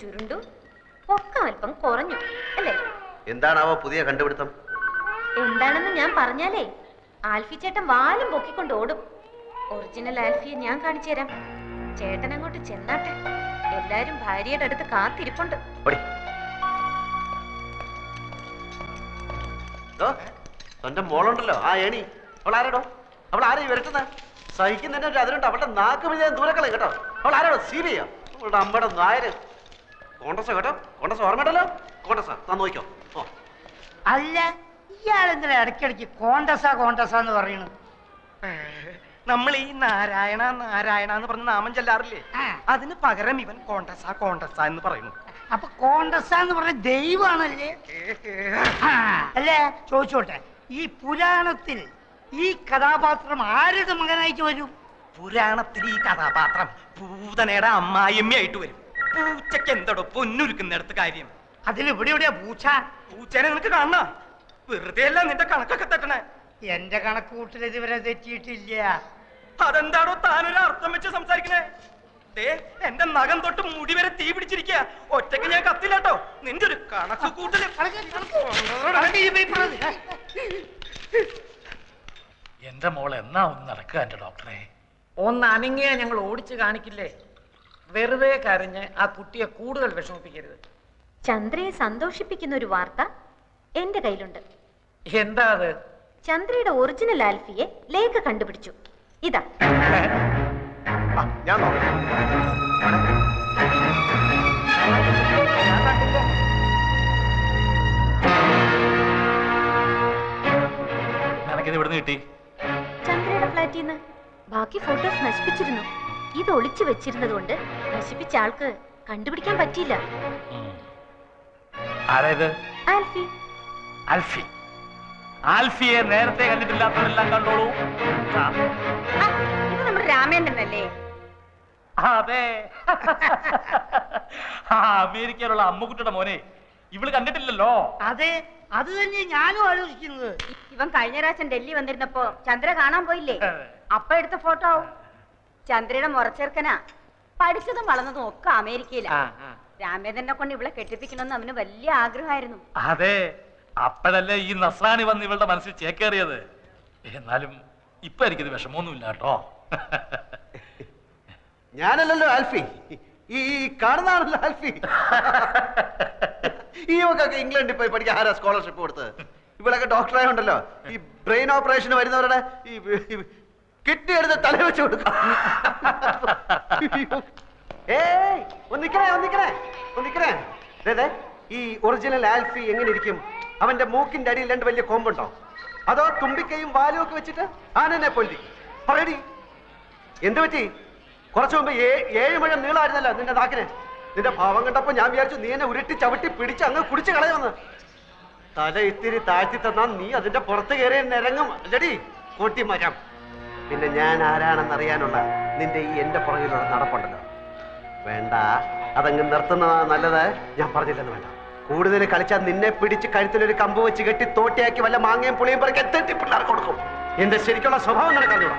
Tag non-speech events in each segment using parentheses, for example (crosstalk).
ചുരുണ്ടു. ഒക്കെ അല്പം കുറഞ്ഞു. അല്ലേ? എന്താണാവോ പുതിയ കണ്ടുപിടുത്തം? എന്താണെന്ന് ഞാൻ പറഞ്ഞാലേ ആൽഫി ചേട്ടൻ വാലും പൊക്കിക്കൊണ്ട് ഓടും. ഒറിജിനൽ ആൽഫിയെ ഞാൻ കാണിച്ചു തരാം. ചേട്ടൻ അങ്ങോട്ട് ചെന്നാട്ടെ. എല്ലാരും ഭാര്യയുടെ അടുത്ത് കാത്തിരിപ്പുണ്ട്. തന്റെ മോളുണ്ടല്ലോ ആ ഏണി. അവൾ ആരാടോ അവൾ ആരെയും വരട്ടുന്നത് സഹിക്കുന്നതിന്റെ ഒരു അതിലുണ്ട് അവളുടെ നാക്ക് വിജയം ദൂരക്കളെ കേട്ടോ. അവൾ ആരാടോ സീരിയ അവളുടെ അമ്മയുടെ നായര്. കോണ്ടസ കേട്ടോ? കോണ്ടസ ഓർമ്മയുണ്ടല്ലോ? കോണ്ടസ താൻ നോക്കിക്കോ. ഓ. അല്ല ഇയാളെന്തിനാ ഇടയ്ക്കിടയ്ക്ക് കോണ്ടസ കോണ്ടസ എന്ന് പറയുന്നു നമ്മൾ ഈ നാരായണ നാരായണ എന്ന് പറഞ്ഞ നാമം ചെല്ലാറില്ലേ. അതിന് പകരം ഇവൻ കോണ്ടസ കോണ്ടസ എന്ന് പറയുന്നു. അപ്പൊ കോണ്ടസ എന്ന് പറഞ്ഞ ദൈവമാണല്ലേ? അല്ലേ? ചോദിച്ചോട്ടെ ഈ പുരാണത്തിൽ ഈ കഥാപാത്രം ആരുടെ മകനായിട്ട് വരും? പുരാണത്തിൽ ഈ കഥാപാത്രം പൂതനയുടെ അമ്മായിമ്മയായിട്ട് വരും. പൂച്ചയ്ക്ക് എന്തടോ പൊന്നുരുക്കുന്നിടത്ത് കാര്യം. അതിൽ ഇവിടെ എവിടെയാ പൂച്ച? പൂച്ചനെ നിനക്ക് കാണണ? വെറുതെ അല്ല നിന്റെ കണക്കൊക്കെ തട്ടണേ. എന്റെ കണക്ക് കൂട്ടൽ ഇതുവരെ തെറ്റിയിട്ടില്ല. അതെന്താണോ താനൊരു അർത്ഥം വെച്ച് സംസാരിക്കണേ? ദേ എന്റെ നഖം തൊട്ട് മുടി വരെ തീ പിടിച്ചിരിക്കുക ഒറ്റയ്ക്ക് ഞാൻ കത്തില്ലാട്ടോ. നിന്റെ ഒരു കണക്ക് കൂട്ടൽ. എന്റെ മോൾ എന്നാ ഒന്ന് നടക്കുക എന്റെ ഡോക്ടറെ. ഒന്ന് അനങ്ങിയാ ഞങ്ങൾ ഓടിച്ചു കാണിക്കില്ലേ? വെറുതെ കരഞ്ഞ് ആ കുട്ടിയെ കൂടുതൽ വിഷമിപ്പിക്കരുത്. ചന്ദ്രയെ സന്തോഷിപ്പിക്കുന്ന ഒരു വാർത്ത എന്റെ കയ്യിലുണ്ട്. എന്താ അത്? ചന്ദ്രയുടെ ഒറിജിനൽ ആൽഫിയെ ലേഖ കണ്ടുപിടിച്ചു. ഇതാ. ഞാൻ ഇവിടുന്ന് കിട്ടി? ചന്ദ്രയുടെ ഫ്ലാറ്റിൽ നിന്ന് ബാക്കി ഫോട്ടോസ് നശിപ്പിച്ചിരുന്നു. ഇത് ഒളിച്ചു വെച്ചിരുന്നത് കൊണ്ട് നശിപ്പിച്ച ആൾക്ക് കണ്ടുപിടിക്കാൻ പറ്റിയില്ല. ആൽഫി. ആൽഫി. ആൽഫിയെ നേരത്തെ കണ്ടിട്ടില്ലാത്തവരെല്ലാം കണ്ടോളൂ. ഇത് നമ്മുടെ രാമേന്ദ്രനല്ലേ? അതെ. ആ അമേരിക്കയിലുള്ള അമ്മുക്കുട്ടിയുടെ മോനെ. ഇവൾ കണ്ടിട്ടില്ലല്ലോ. അതെ അത് തന്നെ ഞാനും ആലോചിക്കുന്നത്. ഇവൻ കഴിഞ്ഞ പ്രാവശ്യം ഡൽഹി വന്നിരുന്നപ്പോ ചന്ദ്ര കാണാൻ പോയില്ലേ? അപ്പ എടുത്ത ഫോട്ടോ ആവും. ചന്ദ്രയുടെ മുറച്ചെറുക്കനാ പഠിച്ചതും വളർന്നതും ഒക്കെ അമേരിക്കയിലാണ്. രാമേന്ദ്രനെ കൊണ്ട് ഇവളെ കെട്ടിപ്പിക്കണമെന്ന് അവന് വലിയ ആഗ്രഹമായിരുന്നു. അതെ അപ്പോഴല്ലേ ഈ നസ്രാണി വന്ന് ഇവളുടെ മനസ്സിൽ ചേക്കേറിയത്? എന്നാലും ഇപ്പൊ എനിക്കിത് വിഷമമൊന്നുമില്ല കേട്ടോ. ഞാനല്ലല്ലോ ആൽഫി. ഈ കാണുന്നതാണല്ലോ ആൽഫി. ഈ ഒക്കെ ഇംഗ്ലണ്ടിൽ പോയി പഠിക്കാൻ ആരാ സ്കോളർഷിപ്പ് കൊടുത്തത്? ഇവളൊക്കെ ഡോക്ടറായുണ്ടല്ലോ ഈ ബ്രെയിൻ ഓപ്പറേഷന് വരുന്നവരുടെ ഈ കിഡ്നി എടുത്ത് തല വെച്ച് കൊടുക്കാം. ഏയ് ഒന്നിക്കണേ ഒന്നിക്കണേ ഒന്നിക്കണേ ദേ, ദേ, ഈ ഒറിജിനൽ ആൽഫി എങ്ങനെ ഇരിക്കും? അവന്റെ മൂക്കിന്റെ അടിയിൽ രണ്ട് വലിയ കോമ്പുണ്ടോ? അതോ തുമ്പിക്കയും വാലും ഒക്കെ വെച്ചിട്ട് ആനനെ പൊല്ലി പറയടി. എന്ത് പറ്റി? കുറച്ചു മുമ്പ് ഏ- ഏഴ് മുഴം നീളായിരുന്നല്ലോ നിന്റെ നാക്കിന്. നിന്റെ ഭാവം കണ്ടപ്പോ ഞാൻ വിചാരിച്ചു നീ എന്നെ ഉരുട്ടി ചവിട്ടി പിടിച്ച് അങ്ങ് കുടിച്ച് കളയുമെന്ന്. തല ഇത്തിരി താഴ്ത്തി തന്നാൽ നീ അതിന്റെ പുറത്ത് കയറി നിരങ്ങും. അല്ലടി കൂട്ടി മരം പിന്നെ ഞാൻ ആരാണെന്ന് അറിയാനുള്ള നിന്റെ ഈ എന്റെ പുറകിലുള്ള നടപ്പുണ്ടല്ലോ. വേണ്ട അതങ്ങ് നിർത്തുന്നതാണ് നല്ലത്. ഞാൻ പറഞ്ഞില്ലെന്ന് വേണ്ട. കൂടുതൽ കളിച്ചാൽ നിന്നെ പിടിച്ച് കഴുത്തിലൊരു കമ്പ് വെച്ച് കെട്ടി തോട്ടിയാക്കി വല്ല മാങ്ങയും പുളിയും പറിക്കാൻ തെറ്റി പിള്ളേർക്ക് കൊടുക്കും. എന്റെ ശരിക്കുള്ള സ്വഭാവം നിനക്കറിഞ്ഞൂടാ?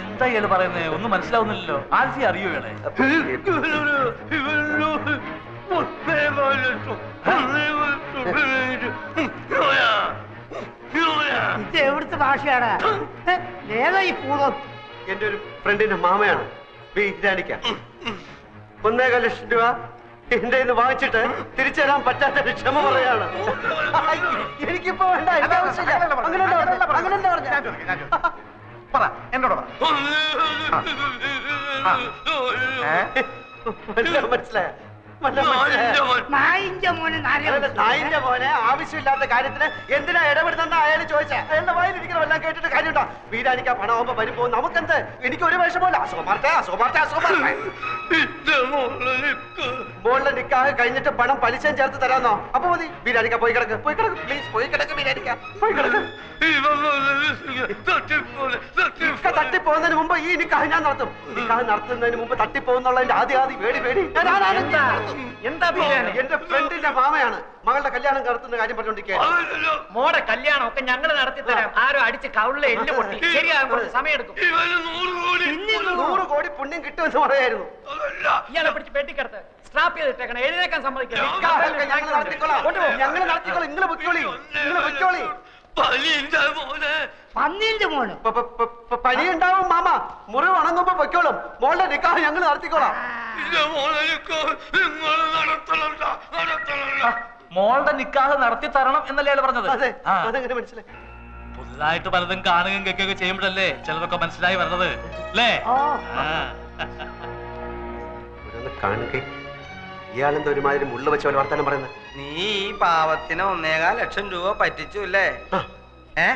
എന്താ ഇയാൾ പറയുന്നേ? ഒന്നും മനസ്സിലാവുന്നില്ലല്ലോ. ആൽഫി അറിയോ ഇയാളെ? ഇത് എവിടുത്തെ ഭാഷയാണ്? ഏതാ ഈ പൂതം? എന്റെ ഒരു ഫ്രണ്ടിന്റെ മാമയാണ്. ഇരാനിക്ക ഒന്നേകാൽ ലക്ഷം രൂപ എന്റെ ഇത് വാങ്ങിച്ചിട്ട് തിരിച്ചു തരാൻ പറ്റാത്ത ക്ഷമ പറയാണ്. എനിക്കിപ്പോ വേണ്ട എന്നോട് മനസ്സിലായോ? നായിന്റെ മോനെ നായിന്റെ മോനെ. ആവശ്യമില്ലാത്ത കാര്യത്തിന് എന്തിനാ ഇടപെടുന്ന അയാൾ ചോദിച്ച? അയാളുടെ വായിലിരിക്കണം എല്ലാം കേട്ടിട്ട് കാര്യമുണ്ടോ? വീടാനിക്കാ പണമാകുമ്പോ വരുമ്പോ നമുക്കെന്ത്? എനിക്ക് ഒരു വിഷമമില്ല അസുഖമാർത്തെ അസുഖമാർത്തെ അസുഖമാർത്തെ. മോളിലെ നിക്കാഹ് കഴിഞ്ഞിട്ട് പണം പലിശയും ചേർത്ത് തരാന്നോ? അപ്പൊ മതി. വീടാനിക്ക പോയി കിടക്ക്. പോയി കിടക്ക്. പ്ലീസ് പോയി കിടക്ക് വീടാനിക്ക പോയി കിടക്ക്. തട്ടിപ്പോകുന്നതിന് മുമ്പ് ഈ നിക്കാഹ് ഞാൻ നടത്തും. നിക്കാഹ് നടത്തുന്നതിന് മുമ്പ് തട്ടിപ്പോകുന്നുള്ളതിന്റെ ആദ്യ ആദ്യം പേടി പേടി. ഞാൻ ആരാണ്? എന്താ എന്താ എന്റെ ഫ്രണ്ടിന്റെ മാമയാണ്. മകളുടെ കല്യാണം നടത്തുന്ന കാര്യം പറഞ്ഞോണ്ടിരിക്കുക മോടെ കല്യാണം ഒക്കെ ഞങ്ങൾ നടത്തി തരാം ആരോ അടിച്ച് കവിളിലെ എല്ല് പൊട്ടി. ശരിയാകും കുറച്ച് സമയം എടുക്കും നൂറ് കോടി. പുണ്യം കിട്ടുമെന്ന് പറയായിരുന്നു. ഇയാളെ പിടിച്ച് പെട്ടിക്കടത്ത്. സ്ട്രാപ്പ് ചെയ്തിട്ടേക്കണം. എഴുന്നേക്കാൻ സമ്മതിക്കില്ല ഞങ്ങൾ നടത്തിക്കോളാം. ഞങ്ങൾ നടത്തിക്കോളാം. നിങ്ങൾ പൊയ്ക്കോളി. നിങ്ങൾ പൊയ്ക്കോളി. പന്നീന്റെ മോന്. പ- പ- പ- പ- പനിയുണ്ടാവും മാമ. മുറി വണങ്ങുമ്പോ പൊയ്ക്കോളും. മോളുടെ നിക്കാഹ് ഞങ്ങൾ നടത്തിക്കോളാം. മോളുടെ നിക്കാഹ് നടത്തി തരണം എന്നല്ലേ അയാൾ പറഞ്ഞത്? മനസ്സിലായി? പുതുതായിട്ട് പലതും കാണുകയും കേൾക്കുക ചെയ്യുമ്പോഴല്ലേ ചിലതൊക്കെ മനസ്സിലായി വരുന്നത് അല്ലേ? (laughs) കാണുകയും ഇയാളെന്താ ഒരുമാതിരി മുള്ള വെച്ച പോലെ വർത്താനം പറയുന്നത്? നീ ഈ പാവത്തിന് ഒന്നേകാൽ ലക്ഷം രൂപ പറ്റിച്ചു അല്ലേ ഏ.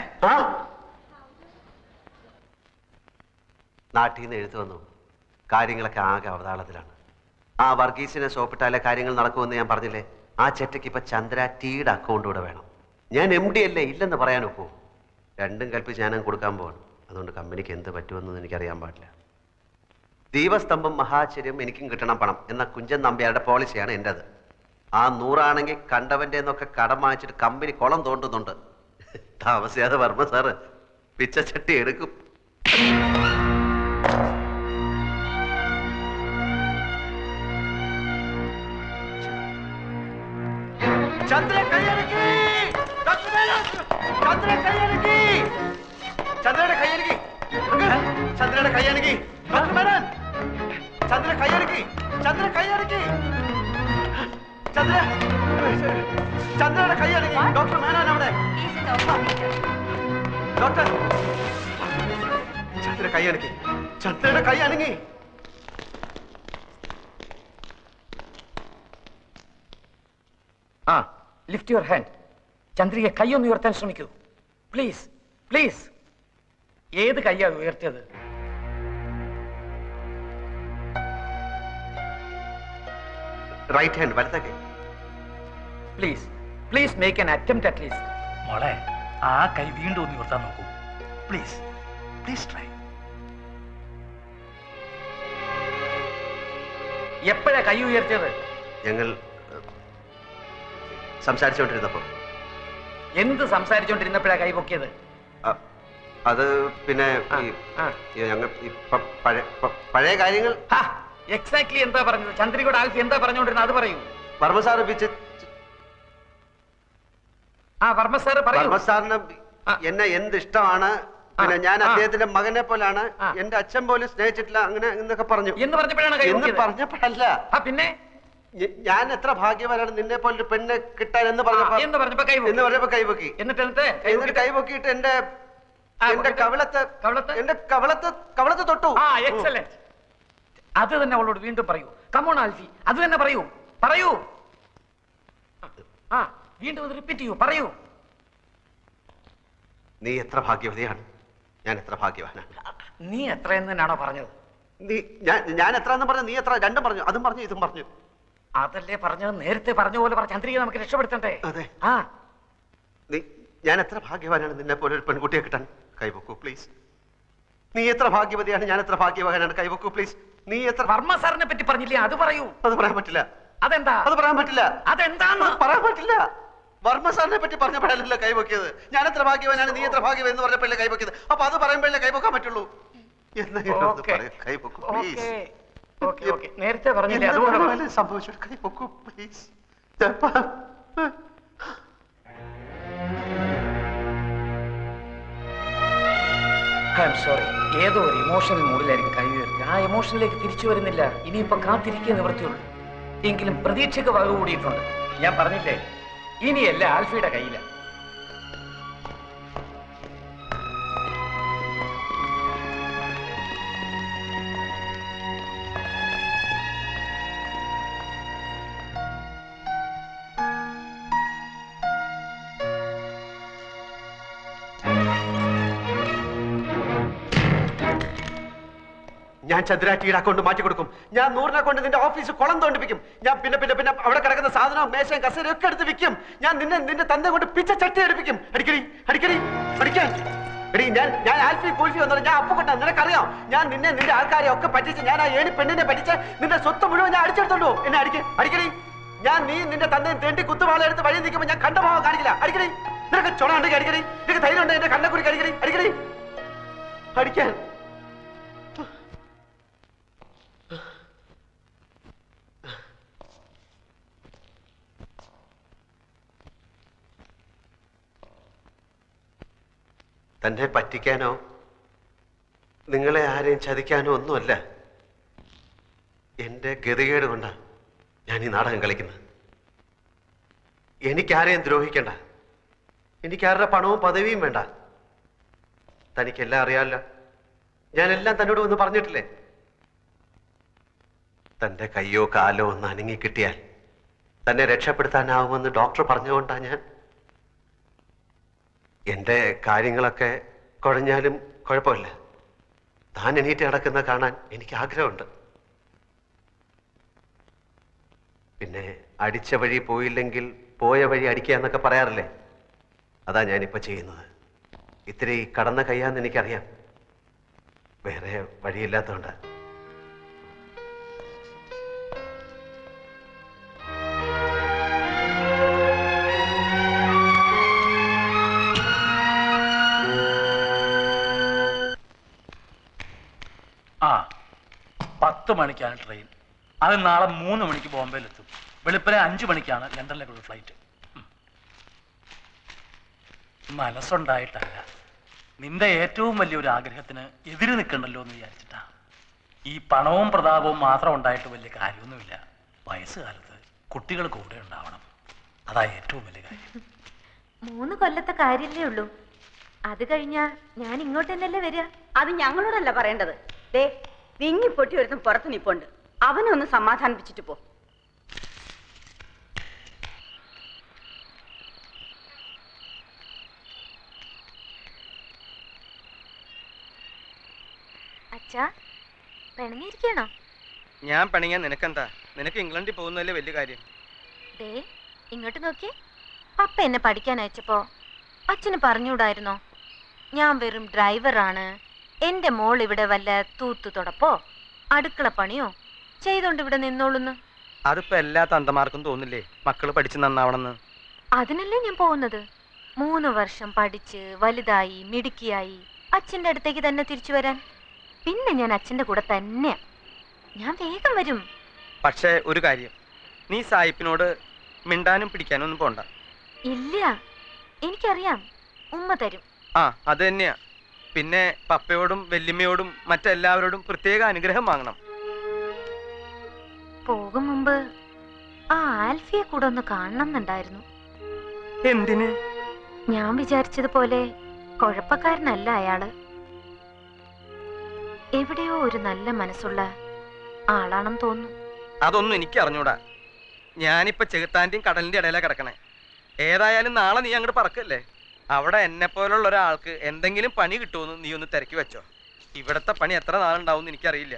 നാട്ടിൽ നിന്ന് എഴുത്തു വന്നു. കാര്യങ്ങളൊക്കെ ആകെ അവതാളത്തിലാണ്. ആ വർഗീസിനെ സോപ്പിട്ടാലേ കാര്യങ്ങൾ നടക്കുമെന്ന് ഞാൻ പറഞ്ഞില്ലേ? ആ ചെറ്റയ്ക്ക് ഇപ്പൊ ചന്ദ്ര ടീയുടെ അക്കൗണ്ട് കൂടെ വേണം. ഞാൻ എം ഡി അല്ലേ? ഇല്ലെന്ന് പറയാൻ രണ്ടും കൽപ്പിച്ച് ഞാനും കൊടുക്കാൻ പോകണം അതുകൊണ്ട് കമ്പനിക്ക് എന്ത് പറ്റുമെന്ന് എനിക്കറിയാൻ പാടില്ല. ദീപസ്തംഭം മഹാചര്യം എനിക്കും കിട്ടണം പണം എന്ന കുഞ്ചൻ നമ്പ്യാരുടെ പോളിസിയാണ് എന്റെത് ആ നൂറാണെങ്കിൽ കണ്ടവന്റെ എന്നൊക്കെ കടം വാങ്ങിച്ചിട്ട് കമ്പനി കുളം തോണ്ടുന്നുണ്ട്. താമസിയാതെ വർമ്മ സാറ് പിച്ചച്ചട്ടി എടുക്കും. ചന്ദ്ര കൈയടക്കി! ചന്ദ്ര കൈയടക്കി! ചന്ദ്രയുടെ കൈയടക്കി! ചന്ദ്രയുടെ കൈയടക്കി! അനുകി മേനോൻ ചന്ദ്ര കൈയടക്കി ചന്ദ്ര കൈയടക്കി ചന്ദ്ര ചന്ദ്രയുടെ കൈയടക്കി ഡോക്ടർ മേനാൻ അവിടെ. ഡോക്ടർ. ചന്ദ്ര കൈയടക്കി ചന്ദ്രയുടെ കൈ അനങ്ങി ആ ലിഫ്റ്റ് യുവർ ഹാൻഡ് ചന്ദ്രിക കൈയൊന്ന് ഉയർത്താൻ ശ്രമിക്കൂ. പ്ലീസ് പ്ലീസ് ഏത് കൈയാണ് ഉയർത്തിയത്? റൈറ്റ് ഹാൻഡ് വലത്തെ കൈ. Please please make an attempt at least മോളെ ആ കൈ വീണ്ടും ഒന്ന് ഉയർത്താൻ നോക്കൂ. പ്ലീസ് പ്ലീസ് ട്രൈ എപ്പോഴാ കൈ ഉയർത്തിയത്? ഞങ്ങൾ സംസാരിച്ചുകൊണ്ടിരുന്നപ്പോ. എന്ത് സംസാരിച്ചുകൊണ്ടിരുന്നപ്പോഴാ കൈ പൊക്കിയത്? അത് പിന്നെ ഞങ്ങൾ പഴയ കാര്യങ്ങൾ എക്സാക്ട്ലി എന്താ പറഞ്ഞത്? ചന്ദ്രികോട് ആൽഫി എന്താ പറഞ്ഞുകൊണ്ടിരുന്നത് അത് പറയൂ. വർമ്മ സാറ് ആ വർമ്മ സാറ് പറയൂ. വർമ്മ സാറിന് എന്നെ എന്ത് ഇഷ്ടമാണ് പിന്നെ ഞാൻ ആ. അദ്ദേഹത്തിന്റെ മകനെ പോലാണ്. എന്റെ അച്ഛൻ പോലും സ്നേഹിച്ചിട്ടില്ല. അങ്ങനെ എന്നൊക്കെ പറഞ്ഞു. എന്ന് പറഞ്ഞപ്പോഴാണ് കൈ എന്ന് പൊക്കിയത്. പറഞ്ഞപ്പോഴല്ല. ആ പിന്നെ? ഞ- ഞാൻ എത്ര ഭാഗ്യവാനാണ് നിന്നെ പോലൊരു പെണ്ണ് കിട്ടാൻ എന്ന് ആ, പറഞ്ഞപ്പോ എന്ന് പറഞ്ഞപ്പോ കൈ പൊക്കി. എന്ന് പറഞ്ഞപ്പോ കൈപൊക്കി എന്നിട്ട് എന്നിട്ട് കൈ എന്നിട്ട് പൊക്കിയിട്ട്? കൈപൊക്കിയിട്ട് എന്റെ ആ, എന്റെ പൊക്കിയിട്ട്? കവിളത്ത് കവിളത്ത്? എന്റെ കവിളത്ത് കവിളത്ത് തൊട്ടു. ആ എക്സലന്റ് അത് തന്നെ അവളോട് വീണ്ടും പറയൂ. കമോൺ ആൽഫി അത് തന്നെ പറയൂ. പറയൂ. ആ വീണ്ടും അത് റിപ്പീറ്റ് ചെയ്യൂ. പറയൂ. നീ എത്ര ഭാഗ്യവതിയാണ്? ഞാൻ എത്ര ഭാഗ്യവാനാണ്? നീ എത്രയെന്ന് തന്നെയാണോ പറഞ്ഞത്? നീ ഞാൻ ഞാൻ എത്ര എന്ന് പറഞ്ഞു നീ എത്ര രണ്ടും പറഞ്ഞു അതും പറഞ്ഞു ഇതും പറഞ്ഞു. അതല്ലേ പറഞ്ഞത്? നേരത്തെ പറഞ്ഞ പോലെ പറഞ്ഞു ചന്ദ്രിക നമുക്ക് രക്ഷപ്പെടുത്തണ്ടേ? അതെ. ആ. നീ ഞാൻ എത്ര ഭാഗ്യവാനാണ് നിന്നെ പോലെ ഒരു പെൺകുട്ടിയെ കിട്ടാൻ? കൈവക്കൂ പ്ലീസ് നീ എത്ര ഭാഗ്യവതിയാണ്? ഞാൻ എത്ര ഭാഗ്യവാനാണ്? കൈവക്കൂ പ്ലീസ് നീ എത്ര വർമ്മ സാറിനെ പറ്റി പറഞ്ഞില്ലേ? അത് പറയൂ. അത് പറയാൻ പറ്റില്ല. അതെന്താ? അത് പറയാൻ പറ്റില്ല. അതെന്താന്ന്? അത് പറയാൻ പറ്റില്ല. വർമ്മ സാറിനെ പറ്റി പറഞ്ഞപ്പോഴല്ലോ കൈവക്കിയത്? ഞാൻ എത്ര ഭാഗ്യവാനാണ് നീ എത്ര ഭാഗ്യവൻ എന്ന് പറഞ്ഞപ്പോഴല്ലേ കൈവക്കിയത്? അപ്പൊ അത് പറയുമ്പോഴല്ലേ കൈവക്കാൻ പറ്റുള്ളൂ. നേരത്തെ പറഞ്ഞില്ലേ? അതുപോലെ. സംഭവിച്ചു? കൈവക്കൂ പ്ലീസ് ഐ എം സോറി ഏതോ ഒരു ഇമോഷണൽ മൂഡിലായിരിക്കും കൈ ഉയർത്തി എമോഷനിലേക്ക് തിരിച്ചു വരുന്നില്ല. ഇനിയിപ്പൊ കാത്തിരിക്കുക നിവൃത്തിയുള്ളൂ. എങ്കിലും പ്രതീക്ഷയ്ക്ക് വക കൂടിയിട്ടുണ്ട് ഞാൻ പറഞ്ഞില്ലേ? ഇനിയല്ല ആൽഫിയുടെ കയ്യില. ഞാൻ ചന്ദ്രാറ്റിയുടെ അക്കൗണ്ട് മാറ്റി കൊടുക്കും. ഞാൻ നൂറിന് അക്കൗണ്ട് നിന്റെ ഓഫീസ് കുളം തോണ്ടിപ്പിക്കും. ഞാൻ പിന്നെ പിന്നെ പിന്നെ അവിടെ കിടക്കുന്ന സാധനവും മേശയും കസേരയും ഒക്കെ എടുത്ത് വിൽക്കും. ഞാൻ നിന്നെ നിന്റെ തന്നെ കൊണ്ട് പിച്ച ചട്ടി എടുപ്പിക്കും. അടിക്കടി അടിക്കടി അടിക്കാൻ. എടി ഞാൻ ഞാൻ ആൽഫി കൂൽഫി വന്നത് ഞാൻ അപ്പൊ കൊണ്ടാ നിനക്കറിയാം. ഞാൻ നിന്നെ നിന്റെ ആൾക്കാരെ ഒക്കെ പറ്റിച്ച് ഞാൻ ആ ഏണി പെണ്ണിനെ പറ്റിച്ച് നിന്റെ സ്വത്ത് മുഴുവൻ ഞാൻ അടിച്ചെടുത്തോണ്ടു. എന്നെ അടിക്ക് അടിക്കടി. ഞാൻ നീ നിന്റെ തന്തയും തേണ്ടി കുത്തുവാള എടുത്ത് വഴി നിൽക്കുമ്പോൾ ഞാൻ കണ്ട ഭാവം കാണിക്കില്ല. അടിക്കടി. നിനക്ക് ചുണ ഉണ്ടെങ്കിൽ അടിക്കടി. നിനക്ക് ധൈര്യം ഉണ്ടെങ്കിൽ എന്റെ കണ്ണക്കുറി അടിക്കടി. അടിക്കടി. അടിക്കാൻ. തന്നെ പറ്റിക്കാനോ നിങ്ങളെ ആരെയും ചതിക്കാനോ ഒന്നുമല്ല. എന്റെ ഗതികേട് കൊണ്ടാ ഞാൻ ഈ നാടകം കളിക്കുന്നത്. എനിക്കാരെയും ദ്രോഹിക്കണ്ട. എനിക്കാരുടെ പണവും പദവിയും വേണ്ട. തനിക്കെല്ലാം അറിയാമല്ലോ ഞാനെല്ലാം തന്നോട് ഒന്ന് പറഞ്ഞിട്ടില്ലേ? തന്റെ കയ്യോ കാലോ ഒന്ന് അനങ്ങി കിട്ടിയാൽ തന്നെ രക്ഷപ്പെടുത്താനാവുമെന്ന് ഡോക്ടർ പറഞ്ഞുകൊണ്ടാ ഞാൻ എന്റെ കാര്യങ്ങളൊക്കെ കുഴഞ്ഞാലും കുഴപ്പമില്ല. താൻ എണീറ്റ് നടക്കുന്ന കാണാൻ എനിക്ക് ആഗ്രഹമുണ്ട്. പിന്നെ അടിച്ച വഴി പോയില്ലെങ്കിൽ പോയ വഴി അടിക്കുക എന്നൊക്കെ പറയാറില്ലേ? അതാ ഞാനിപ്പോൾ ചെയ്യുന്നത്. ഇത്തിരി കടന്ന കയ്യാന്ന് എനിക്കറിയാം. വേറെ വഴിയില്ലാത്തതുകൊണ്ട്. പത്ത് മണിക്കാണ് ട്രെയിൻ. അത് നാളെ മൂന്ന് മണിക്ക് ബോംബെയിലെത്തും. വെളുപ്പിനെ അഞ്ചു മണിക്കാണ് ലണ്ടനിലേക്കുള്ള ഫ്ലൈറ്റ്. മനസ്സുണ്ടായിട്ടല്ല. നിന്റെ ഏറ്റവും വലിയൊരു ആഗ്രഹത്തിന് എതിര് നിൽക്കണ്ടല്ലോ എന്ന് വിചാരിച്ചിട്ടാ. ഈ പണവും പ്രതാപവും മാത്രം ഉണ്ടായിട്ട് വലിയ കാര്യമൊന്നുമില്ല. വയസ്സുകാലത്ത് കുട്ടികൾ കൂടെ ഉണ്ടാവണം. അതാ ഏറ്റവും വലിയ കാര്യം. മൂന്ന് കൊല്ലത്തെ കാര്യല്ലേ ഉള്ളൂ. അത് കഴിഞ്ഞാ ഞാൻ ഇങ്ങോട്ട് തന്നെയല്ലേ വരിക? അത് ഞങ്ങളോടല്ല പറയേണ്ടത്. ദേ വിങ്ങി പൊട്ടി ഒരുത്തും പുറത്ത് നിപ്പുണ്ട്. അവനെ ഒന്ന് സമാധാനിപ്പിച്ചിട്ട് പോ. അച്ഛാ പിണങ്ങിയിരിക്കണോ? ഞാൻ പണിയാൻ നിനക്കെന്താ? നിനക്ക് ഇംഗ്ലണ്ടിൽ പോകുന്നതല്ലേ വലിയ കാര്യം. ദേ ഇങ്ങോട്ട് നോക്കിയേ. പപ്പ എന്നെ പഠിക്കാൻ അയച്ചപ്പോ അച്ഛന് പറഞ്ഞുകൂടായിരുന്നോ? ഞാൻ വെറും ഡ്രൈവറാണ് എന്റെ മോൾ ഇവിടെ വല്ല തൂത്തു തുടപ്പോ? അടുക്കള പണിയോ? ചെയ്തോണ്ട് ഇവിടെ നിന്നോളുന്നു. അതിപ്പോ എല്ലാ തന്തമാർക്കും തോന്നില്ലേ മക്കൾ പഠിച്ചു നന്നാവണമെന്ന്? അതിനല്ലേ ഞാൻ പോകുന്നത്? മൂന്ന് വർഷം പഠിച്ച് വലുതായി മിടുക്കിയായി അച്ഛന്റെ അടുത്തേക്ക് തന്നെ തിരിച്ചു വരാൻ. പിന്നെ ഞാൻ അച്ഛന്റെ കൂടെ തന്നെ ഞാൻ വേഗം വരും. പക്ഷേ ഒരു കാര്യം. നീ സായിപ്പിനോട് മിണ്ടാനും പിടിക്കാനും ഒന്നും പോണ്ട. ഇല്ല. എനിക്കറിയാം. ഉമ്മ തരും. ആ അത് തന്നെയാ. പിന്നെ പപ്പയോടും വല്യമ്മയോടും മറ്റെല്ലാവരോടും പ്രത്യേക അനുഗ്രഹം വാങ്ങണം. പോകും മുമ്പ് ആ ആൽഫിയെ കൂടെ ഒന്ന് കാണണം എന്നുണ്ടായിരുന്നു എന്തിന്? ഞാൻ വിചാരിച്ചതുപോലെ കുഴപ്പക്കാരനല്ല അയാൾ. എവിടെയോ ഒരു നല്ല മനസ്സുള്ള ആളാണെന്ന് തോന്നുന്നു. അതൊന്നും എനിക്ക് അറിഞ്ഞൂടാ. ഞാനിപ്പോ ചെകുത്താന്റെയും കടലിന്റെ ഇടയിലാ കിടക്കണേ. ഏതായാലും നാളെ നീ അങ്ങോട്ട് പറക്കല്ലേ? അവിടെ എന്നെ പോലുള്ള ഒരാൾക്ക് എന്തെങ്കിലും പണി കിട്ടുമെന്ന് നീ ഒന്ന് തിരക്കി വെച്ചോ. ഇവിടത്തെ പണി എത്ര നാളുണ്ടാവും എനിക്കറിയില്ല.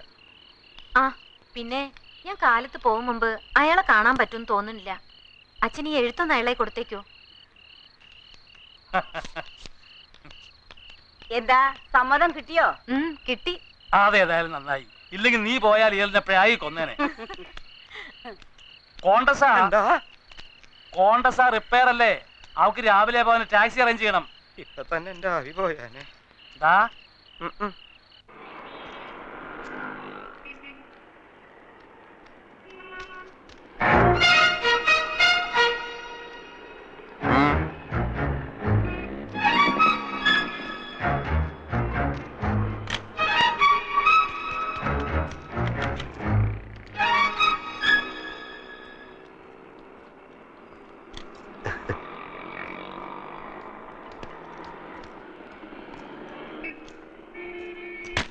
ആ പിന്നെ ഞാൻ കാലത്ത് പോകും മുമ്പ് അയാളെ കാണാൻ പറ്റുമെന്ന് തോന്നുന്നില്ല. അച്ഛൻ ഈ എഴുത്തൊന്ന് അയാളെ കൊടുത്തേക്കോ. (laughs) എന്താ സമ്മതം കിട്ടിയോ? കിട്ടി. അതേതായാലും നന്നായി. ഇല്ലെങ്കിൽ നീ പോയാൽ ഇയാളിനെ പ്രായി കൊന്നേനെ. (laughs) കോണ്ടസാ. കോണ്ടസാ റിപ്പയർ അല്ലേ അവക്ക് രാവിലെ പോകാൻ ടാക്സി അറേഞ്ച് ചെയ്യണം. ഇപ്പൊ തന്നെ എന്റെ ആവി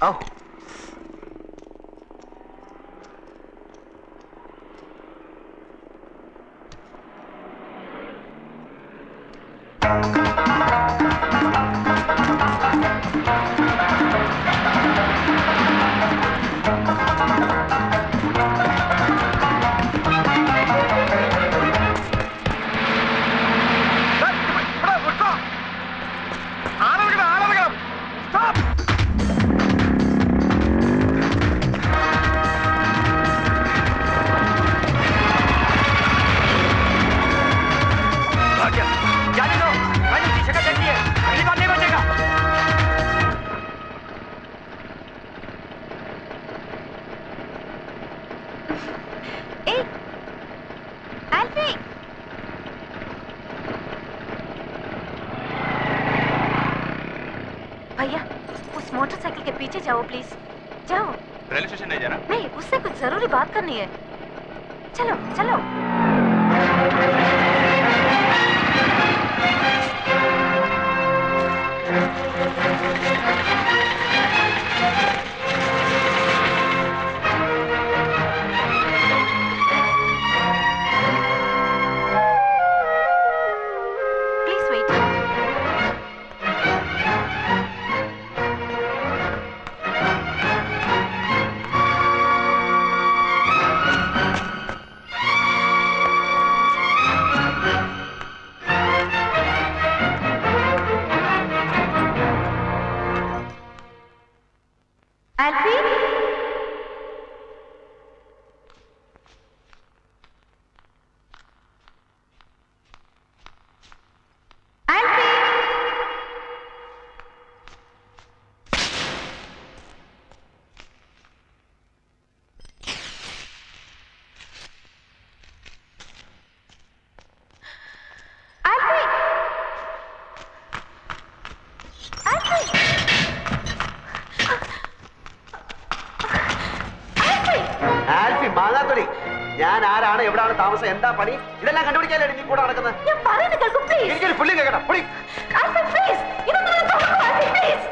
Oh. जरूरी बात करनी है Alfie? പണി? ഇതെല്ലാം കണ്ടുപിടിക്കാനല്ലേ നീ കൂടെ നടക്കുന്നത്. ഞാൻ പറയുന്നത് കേൾക്കൂ പ്ലീസ് എനിക്കൊരു പുള്ളി കേൾക്കണം. പുള്ളി പ്ലീസ് ഇതൊന്നും പ്ലീസ്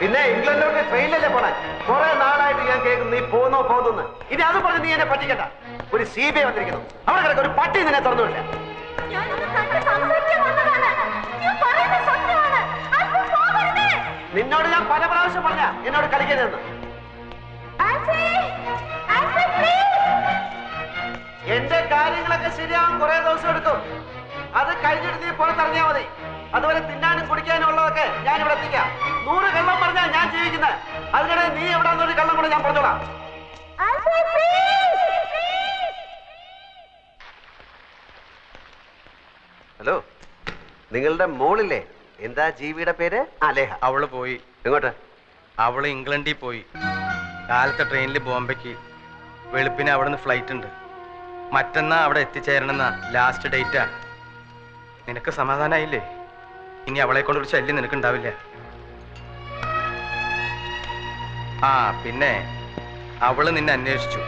പിന്നെ ഇംഗ്ലണ്ടിലോട്ട് ട്രെയിനിലല്ലേ പോണേ? കുറെ നാളായിട്ട് ഞാൻ കേൾക്കുന്നു. നീ പോന്നോ പോന്നു ഇനി അത് പറഞ്ഞ് നീ എന്നെ പറ്റിക്കണ്ട. ഒരു സി ബി ഐ വന്നിരിക്കുന്നു. അവിടെ കിടക്ക. ഒരു പട്ടി നിന്നെ പോകരുതേ. നിന്നോട് ഞാൻ പല പ്രാവശ്യം പറഞ്ഞ. എന്നോട് കളിക്കരുതെന്ന്. എന്റെ കാര്യങ്ങളൊക്കെ ശരിയാവും കുറെ ദിവസം എടുക്കും. അത് കഴിഞ്ഞിട്ട് നീ പുറത്തിറങ്ങിയാ മതി. അതുപോലെ തിന്നാനും കുടിക്കാനും ഉള്ളതൊക്കെ ഞാൻ ഇവിടെ എത്തിക്കാം. നൂറ് കള്ളം പറഞ്ഞാൽ ഞാൻ ജീവിക്കുന്നത് അതിനിടെ നീ എവിടാന്നൊരു കള്ളം കൂടെ ഞാൻ പറഞ്ഞോളാം. ഹലോ നിങ്ങളുടെ മോളില്ലേ? എന്താ ജീവിയുടെ പേര്? അല്ലേ അവൾ പോയി. എങ്ങോട്ട്? അവൾ ഇംഗ്ലണ്ടിൽ പോയി. കാലത്തെ ട്രെയിനിൽ ബോംബെക്ക് വെളുപ്പിന് അവിടെ നിന്ന് ഫ്ലൈറ്റ് ഉണ്ട്. മറ്റന്നാ അവിടെ എത്തിച്ചേരണമെന്നാ ലാസ്റ്റ് ഡേറ്റാ നിനക്ക് സമാധാനമായില്ലേ ഇനി അവളെ കൊണ്ടൊരു ശല്യം നിനക്ക് ഉണ്ടാവില്ല ആ പിന്നെ അവൾ നിന്നെ അന്വേഷിച്ചു.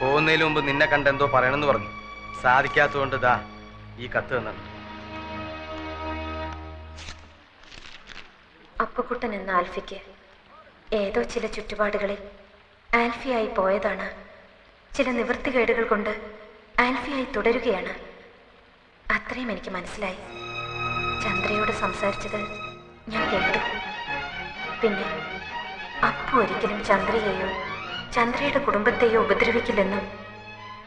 പോകുന്നതിന് മുമ്പ് നിന്നെ കണ്ട് എന്തോ പറയണമെന്ന് പറഞ്ഞു. സാധിക്കാത്തതുകൊണ്ട് ഇതാ ഈ കത്ത് തന്നത്. അപ്പുക്കുട്ടൻ എന്ന ആൽഫിക്ക് ഏതോ ചില ചുറ്റുപാടുകളിൽ ആൽഫിയായി പോയതാണ്. ചില നിവൃത്തികേടുകൾ കൊണ്ട് ആൽഫിയായി തുടരുകയാണ്. അത്രയും എനിക്ക് മനസ്സിലായി. ചന്ദ്രയോട് സംസാരിച്ചത് ഞാൻ കേട്ടു. പിന്നെ അപ്പു ഒരിക്കലും ചന്ദ്രയെയോ ചന്ദ്രയുടെ കുടുംബത്തെയോ ഉപദ്രവിക്കില്ലെന്നും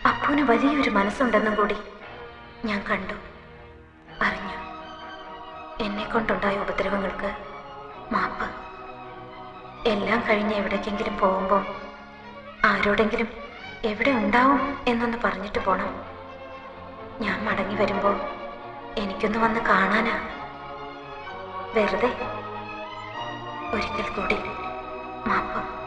അപ്പുവിന് വലിയൊരു മനസ്സുണ്ടെന്നും കൂടി ഞാൻ കണ്ടു. അറിഞ്ഞു. എന്നെ കൊണ്ടുണ്ടായ ഉപദ്രവങ്ങൾക്ക് മാപ്പ്. എല്ലാം കഴിഞ്ഞ് എവിടേക്കെങ്കിലും പോകുമ്പോൾ ആരോടെങ്കിലും എവിടെ ഉണ്ടാവും എന്നൊന്ന് പറഞ്ഞിട്ട് പോണം. ഞാൻ മടങ്ങി വരുമ്പോൾ എനിക്കൊന്ന് വന്ന് കാണാനാ. വെറുതെ. ഒരിക്കൽ കൂടി. മാപ്പ്.